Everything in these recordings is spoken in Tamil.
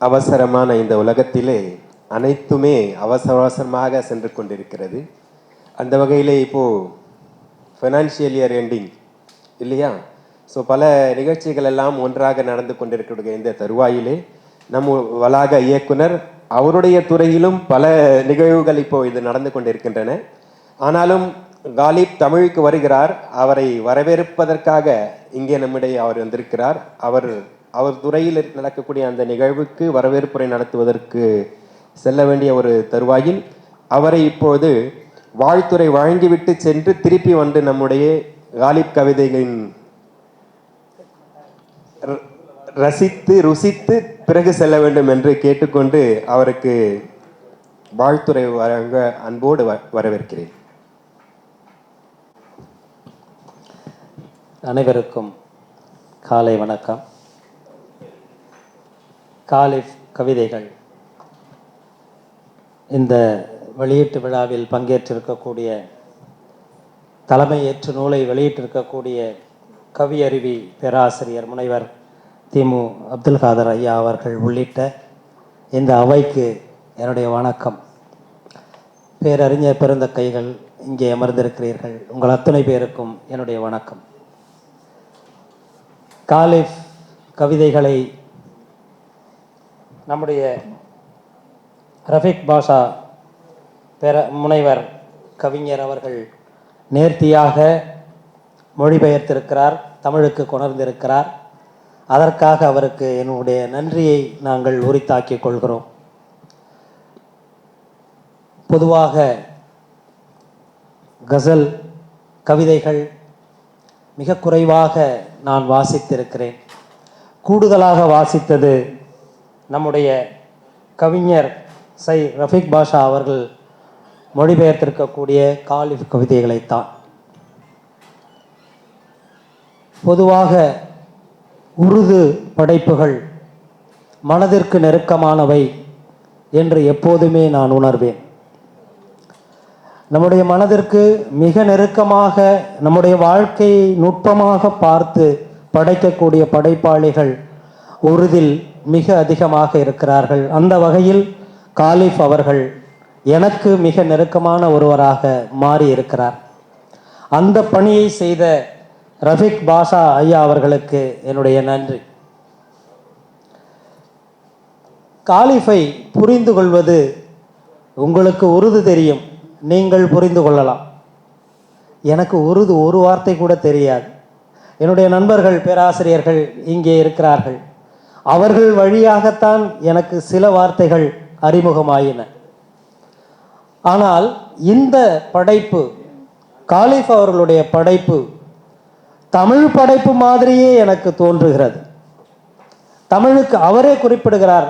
அவசரமான இந்த உலகத்திலே அனைத்துமே அவசர அவசரமாக சென்று கொண்டிருக்கிறது. அந்த வகையில் இப்போது ஃபினான்ஷியல் இயர் எண்டிங் இல்லையா? ஸோ பல நிகழ்ச்சிகள் எல்லாம் ஒன்றாக நடந்து கொண்டிருக்கிற இந்த தருவாயிலே நம் வளாக இயக்குனர் அவருடைய துறையிலும் பல நிகழ்வுகள் இப்போ இது நடந்து கொண்டிருக்கின்றன. ஆனாலும் காலிப் தமிழுக்கு வருகிறார். அவரை வரவேற்பதற்காக இங்கே நம்மிடையே அவர் வந்திருக்கிறார். அவர் அவர் துறையில் நடக்கக்கூடிய அந்த நிகழ்வுக்கு வரவேற்புரை நடத்துவதற்கு செல்ல வேண்டிய ஒரு தருவாயில் அவரை இப்போது வாழ்த்துறை வழங்கிவிட்டு சென்று திருப்பி வந்து நம்முடைய காலிப் கவிதைகளின் ர- ரசித்து ருசித்து பிறகு செல்ல வேண்டும் என்று கேட்டுக்கொண்டு அவருக்கு வாழ்த்துறை வழங்க அன்போடு வ- வரவேற்கிறேன். அனைவருக்கும் காலை வணக்கம். காலிஃப் கவிதைகள். இந்த வெளியீட்டு விழாவில் பங்கேற்றிருக்கக்கூடிய தலைமை ஏற்று நூலை வெளியிட்டிருக்கக்கூடிய கவியருவி பேராசிரியர் முனைவர் திமு அப்துல் காதர் ஐயா அவர்கள் உள்ளிட்ட இந்த அவைக்கு என்னுடைய வணக்கம். பேரறிஞர் பிறந்த கைகள் இங்கே அமர்ந்திருக்கிறீர்கள். உங்கள் அத்தனை பேருக்கும் என்னுடைய வணக்கம். காலிஃப் கவிதைகளை நம்முடைய ரஃபிக் பாஷா பெற முனைவர் கவிஞர் அவர்கள் நேர்த்தியாக மொழிபெயர்த்திருக்கிறார் தமிழுக்கு கொணர்ந்திருக்கிறார். அதற்காக அவருக்கு என்னுடைய நன்றியை நாங்கள் உரித்தாக்கிக் கொள்கிறோம். பொதுவாக கசல் கவிதைகள் மிக குறைவாக நான் வாசித்திருக்கிறேன். கூடுதலாக வாசித்தது நம்முடைய கவிஞர் சை ரஃபிக் பாஷா அவர்கள் மொழிபெயர்த்திருக்கக்கூடிய காலிஃப் கவிதைகளைத்தான். பொதுவாக உருது படைப்புகள் மனதிற்கு நெருக்கமானவை என்று எப்போதுமே நான் உணர்வேன். நம்முடைய மனதிற்கு மிக நெருக்கமாக நம்முடைய வாழ்க்கையை நுட்பமாக பார்த்து படைக்கக்கூடிய படைப்பாளிகள் உருதில் மிக அதிகமாக இருக்கிறார்கள். அந்த வகையில் காலிஃப் அவர்கள் எனக்கு மிக நெருக்கமான ஒருவராக மாறி இருக்கிறார் அந்த பணியை செய்த ரஃபிக் பாஷா ஐயா அவர்களுக்கு என்னுடைய நன்றி. காலிஃபை புரிந்து கொள்வது உங்களுக்கு உருது தெரியும். நீங்கள் புரிந்து கொள்ளலாம். எனக்கு உருது ஒரு வார்த்தை கூட தெரியாது. என்னுடைய நண்பர்கள் பேராசிரியர்கள் இங்கே இருக்கிறார்கள். அவர்கள் வழியாகத்தான் எனக்கு சில வார்த்தைகள் அறிமுகமாயின. ஆனால் இந்த படைப்பு காலிஃப் அவர்களுடைய படைப்பு தமிழ் படைப்பு மாதிரியே எனக்கு தோன்றுகிறது. தமிழுக்கு அவரே குறிப்பிடுகிறார்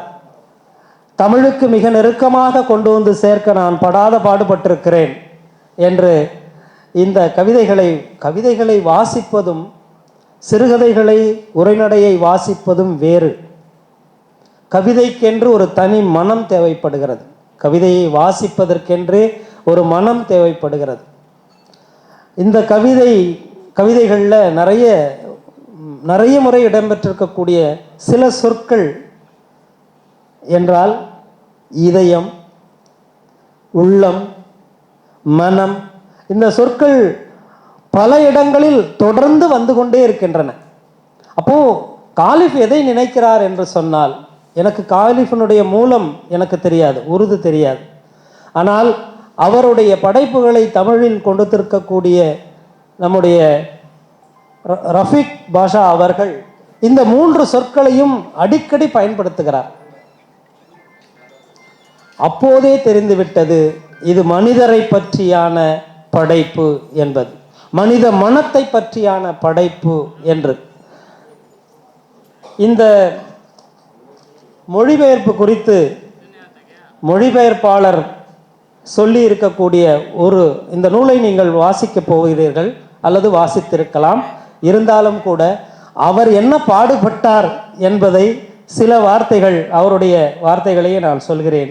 தமிழுக்கு மிக நெருக்கமாக கொண்டு வந்து சேர்க்க நான் படாத பாடுபட்டிருக்கிறேன் என்று இந்த கவிதைகளை கவிதைகளை வாசிப்பதும் சிறுகதைகளை உரைநடையை வாசிப்பதும் வேறு. கவிதைக்கென்று ஒரு தனி மனம் தேவைப்படுகிறது. கவிதையை வாசிப்பதற்கென்றே ஒரு மனம் தேவைப்படுகிறது. இந்த கவிதை கவிதைகளில் நிறைய நிறைய முறை இடம்பெற்றிருக்கக்கூடிய சில சொற்கள் என்றால் இதயம் உள்ளம் மனம். இந்த சொற்கள் பல இடங்களில் தொடர்ந்து வந்து கொண்டே இருக்கின்றன. அப்போ காலிஃப் எதை நினைக்கிறார் என்று சொன்னால் எனக்கு காலிஃபினுடைய மூலம் எனக்கு தெரியாது உருது தெரியாது. ஆனால் அவருடைய படைப்புகளை தமிழில் கொடுத்திருக்கக்கூடிய நம்முடைய ர- ரஃபீக் பாஷா அவர்கள் இந்த மூன்று சொற்களையும் அடிக்கடி பயன்படுத்துகிறார். அப்போதே தெரிந்துவிட்டது இது மனிதரை பற்றியான படைப்பு என்பது. மனித மனத்தை பற்றியான படைப்பு என்று. இந்த மொழிபெயர்ப்பு குறித்து மொழிபெயர்ப்பாளர் சொல்லி இருக்கக்கூடிய ஒரு இந்த நூலை நீங்கள் வாசிக்கப் போகிறீர்கள் அல்லது வாசித்திருக்கலாம். இருந்தாலும் கூட அவர் என்ன பாடுபட்டார் என்பதை சில வார்த்தைகள் அவருடைய வார்த்தைகளையே நான் சொல்கிறேன்.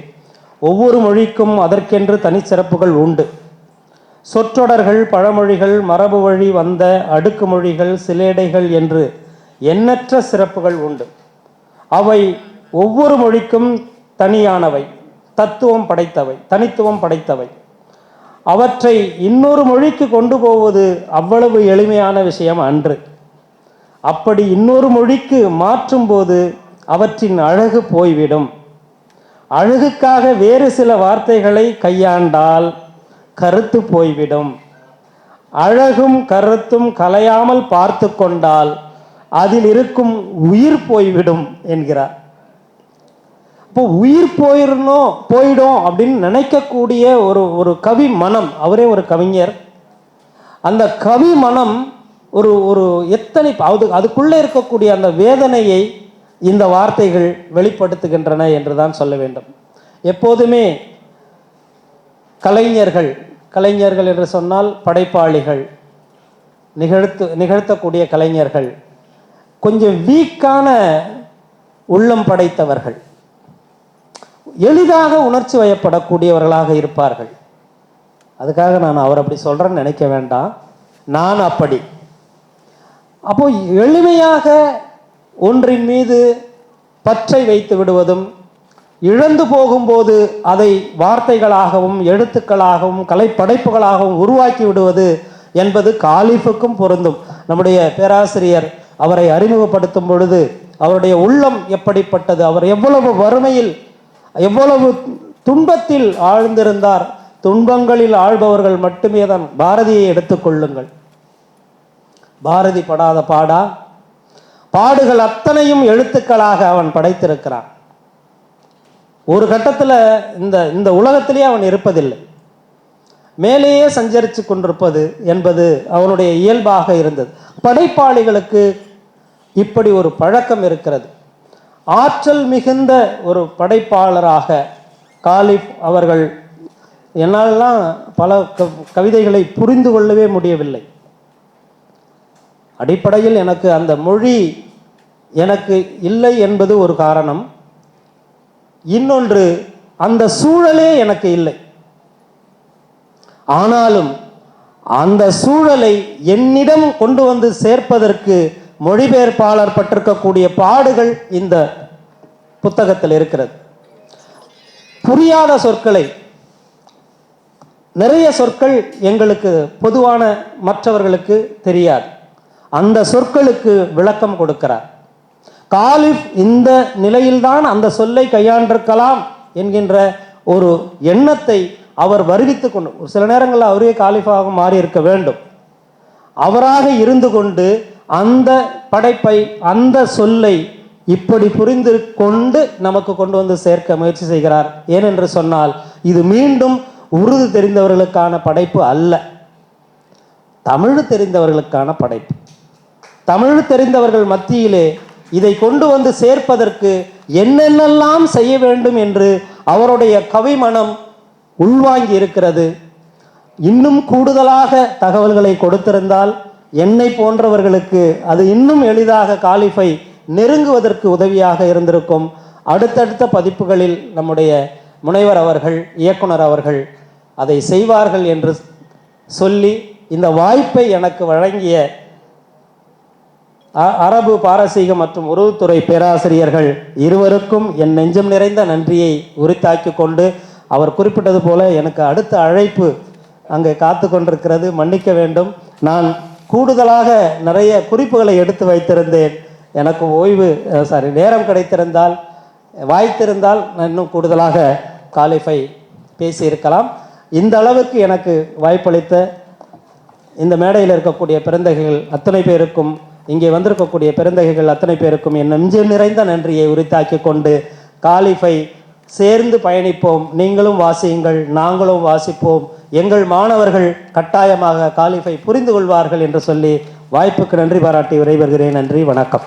ஒவ்வொரு மொழிக்கும் அதற்கென்று தனிச்சிறப்புகள் உண்டு. சொற்றொடர்கள் பழமொழிகள் மரபு வழி வந்த அடுக்கு மொழிகள் சிலேடைகள் என்று எண்ணற்ற சிறப்புகள் உண்டு. அவை ஒவ்வொரு மொழிக்கும் தனியானவை தத்துவம் படைத்தவை தனித்துவம் படைத்தவை. அவற்றை இன்னொரு மொழிக்கு கொண்டு போவது அவ்வளவு எளிமையான விஷயம் அன்று. அப்படி இன்னொரு மொழிக்கு மாற்றும்போது அவற்றின் அழகு போய்விடும். அழகுக்காக வேறு சில வார்த்தைகளை கையாண்டால் கருத்து போய்விடும். அழகும் கருத்தும் கலையாமல் பார்த்து கொண்டால் அதில் இருக்கும் உயிர் போய்விடும் என்கிறார். இப்போ உயிர் போயிடணும் போயிடும் அப்படின்னு நினைக்கக்கூடிய ஒரு ஒரு கவி மனம் அவரே ஒரு கவிஞர். அந்த கவி மனம் ஒரு ஒரு எத்தனை அது அதுக்குள்ளே இருக்கக்கூடிய அந்த வேதனையை இந்த வார்த்தைகள் வெளிப்படுத்துகின்றன என்று தான் சொல்ல வேண்டும். எப்போதுமே கலைஞர்கள் கலைஞர்கள் என்று சொன்னால் படைப்பாளிகள் நிகழ்த்து நிகழ்த்தக்கூடிய கலைஞர்கள் கொஞ்சம் வீக்கான உள்ளம் படைத்தவர்கள் எளிதாக உணர்ச்சி வயப்படக்கூடியவர்களாக இருப்பார்கள். அதுக்காக நான் அவர் அப்படி சொல்கிறேன்னு நினைக்க வேண்டாம். நான் அப்படி. அப்போ எளிமையாக ஒன்றின் மீது பற்றை வைத்து விடுவதும் இழந்து போகும்போது அதை வார்த்தைகளாகவும் எழுத்துக்களாகவும் கலைப்படைப்புகளாகவும் உருவாக்கி விடுவது என்பது காலிஃபுக்கும் பொருந்தும். நம்முடைய பேராசிரியர் அவரை அறிமுகப்படுத்தும் பொழுது அவருடைய உள்ளம் எப்படிப்பட்டது அவர் எவ்வளவு வறுமையில் எவ்வளவு துன்பத்தில் ஆழ்ந்திருந்தார் துன்பங்களில் ஆழ்பவர்கள் மட்டுமே தான். பாரதியை எடுத்துக்கொள்ளுங்கள் பாரதி படாத பாடா. பாடுகள் அத்தனையும் எழுத்துக்களாக அவன் படைத்திருக்கிறான். ஒரு கட்டத்தில் இந்த இந்த உலகத்திலேயே அவன் இருப்பதில்லை. மேலேயே சஞ்சரித்து கொண்டிருப்பது என்பது அவனுடைய இயல்பாக இருந்தது. படைப்பாளிகளுக்கு இப்படி ஒரு பழக்கம் இருக்கிறது. ஆற்றல் மிகுந்த ஒரு படைப்பாளராக காலிப் அவர்கள் என்னாலெல்லாம் பல கவிதைகளை புரிந்து கொள்ளவே முடியவில்லை. அடிப்படையில் எனக்கு அந்த மொழி எனக்கு இல்லை என்பது ஒரு காரணம். இன்னொன்று அந்த சூழலே எனக்கு இல்லை. ஆனாலும் அந்த சூழலை என்னிடம் கொண்டு வந்து சேர்ப்பதற்கு மொழிபெயர்ப்பாளர் பட்டிருக்கக்கூடிய பாடுகள் இந்த புத்தகத்தில் இருக்கிறது. புரியாத சொற்களை நிறைய சொற்கள் எங்களுக்கு பொதுவான மற்றவர்களுக்கு தெரியாது. அந்த சொற்களுக்கு விளக்கம் கொடுக்கிறார். காலிஃப் இந்த நிலையில்தான் அந்த சொல்லை கையாண்டிருக்கலாம் என்கின்ற ஒரு எண்ணத்தை அவர் வருவித்து கொண்டு ஒரு சில நேரங்களில் அவரே காலிஃபாக மாறி இருக்க வேண்டும். அவராக இருந்து கொண்டு அந்த படைப்பை அந்த சொல்லை இப்படி புரிந்து கொண்டு நமக்கு கொண்டு வந்து சேர்க்க முயற்சி செய்கிறார். ஏனென்று சொன்னால் இது மீண்டும் உருது தெரிந்தவர்களுக்கான படைப்பு அல்ல. தமிழ் தெரிந்தவர்களுக்கான படைப்பு. தமிழ் தெரிந்தவர்கள் மத்தியிலே இதை கொண்டு வந்து சேர்ப்பதற்கு என்னென்னலாம் செய்ய வேண்டும் என்று அவருடைய கவிமனம் உள்வாங்கி இருக்கிறது. இன்னும் கூடுதலாக தகவல்களை கொடுத்திருந்தால் என்னை போன்றவர்களுக்கு அது இன்னும் எளிதாக காலிஃபை நெருங்குவதற்கு உதவியாக இருந்திருக்கும். அடுத்தடுத்த பதிப்புகளில் நம்முடைய முனைவர் அவர்கள் இயக்குனர் அவர்கள் அதை செய்வார்கள் என்று சொல்லி இந்த வாய்ப்பை எனக்கு வழங்கிய அரபு பாரசீகம் மற்றும் உறவுத்துறை பேராசிரியர்கள் இருவருக்கும் என் நெஞ்சம் நிறைந்த நன்றியை உரித்தாக்கி கொண்டு அவர் குறிப்பிட்டது போல எனக்கு அடுத்த அழைப்பு அங்கே காத்து கொண்டிருக்கிறது. மன்னிக்க வேண்டும். நான் கூடுதலாக நிறைய குறிப்புகளை எடுத்து வைத்திருந்தேன். எனக்கு ஓய்வு சாரி நேரம் கிடைத்திருந்தால் வாய்த்திருந்தால் நான் இன்னும் கூடுதலாக காலிஃபை பேசியிருக்கலாம். இந்த அளவுக்கு எனக்கு வாய்ப்பளித்த இந்த மேடையில் இருக்கக்கூடிய பிறந்தகைகள் அத்தனை பேருக்கும் இங்கே வந்திருக்கக்கூடிய பெருந்தகைகள் அத்தனை பேருக்கும் என் நெஞ்சு நிறைந்த நன்றியை உரித்தாக்கி கொண்டு காலிஃபை சேர்ந்து பயணிப்போம். நீங்களும் வாசியுங்கள் நாங்களும் வாசிப்போம். எங்கள் மாணவர்கள் கட்டாயமாக காலிஃபை புரிந்து கொள்வார்கள் என்று சொல்லி வாய்ப்புக்கு நன்றி பாராட்டி விடைபெறுகிறேன். நன்றி வணக்கம்.